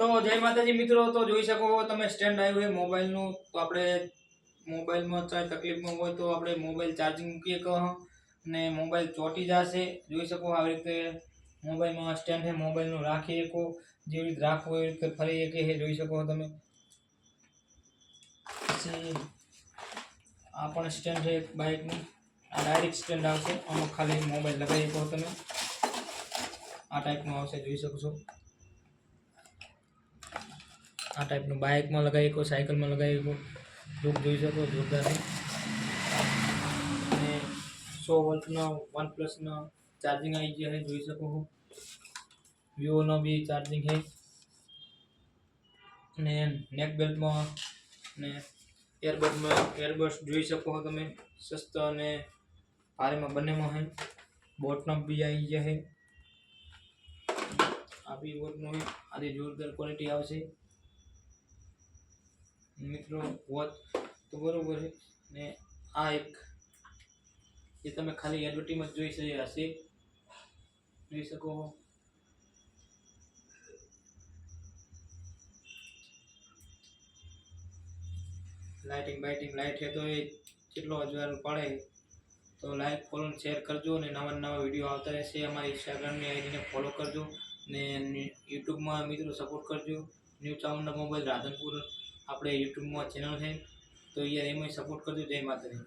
તો જય માતાજી મિત્રો, તો જોઈ શકો તમે સ્ટેન્ડ આવ્યું હોય મોબાઈલનું. તો આપણે મોબાઈલમાં ચાહે તકલીફમાં હોય તો આપણે મોબાઈલ ચાર્જિંગ મૂકીએ કહો. ને મોબાઈલ ચોંટી જશે. જોઈ શકો આવી રીતે મોબાઈલમાં સ્ટેન્ડ છે, મોબાઈલનું રાખી શકો જેવી રીતે રાખવું એવી રીતે ફરી શકે છે જોઈ શકો તમે. પછી આ પણ સ્ટેન્ડ છે બાઇકનું આ ડાયરેક્ટ સ્ટેન્ડ આવશે. આમાં ખાલી મોબાઈલ લગાવી શકો તમે. આ ટાઈપનું આવશે, જોઈ શકો છો. આ ટાઈપનું બાઇકમાં લગાવી શકો સાયકલમાં લગાવી શકો. લુક જોઈ શકો જોરદાર અને સો વોલ્ટનો વન પ્લસનો ચાર્જિંગ આવી ગયા છે, જોઈ શકો છો. વિવોનો બી ચાર્જિંગ છે. અને નેક બેલ્ટમાં ને એરબડમાં એરબડ્સ જોઈ શકો છો તમે. સસ્તા અને ભારેમાં બંનેમાં છે. બોટનો બી આવી ગયા છે. આ બી બોટનો આની જોરદાર ક્વોલિટી આવશે. મિત્રો, હોત તો બરાબર છે. ને આ એક એ તમે ખાલી એડવર્ટીમાં જોઈ શકે હશે. જોઈ શકો. લાઇટિંગ બાઇટિંગ લાઇટ છે તો એ કેટલો અજવાળો પડે, તો લાઇક ફોલો શેર કરજો અને નવા નવા વીડિયો આવતા રહેશે અમારી ઇન્સ્ટાગ્રામની આઈડીને ફોલો કરજો ને યુટ્યુબમાં મિત્રો સપોર્ટ કરજો. ન્યૂ ચાઉન્ડા મોબાઈલ રાધનપુર આપણે યુટ્યુબમાં ચેનલ છે તો યાર એમાં સપોર્ટ કરજો જય માતાજી.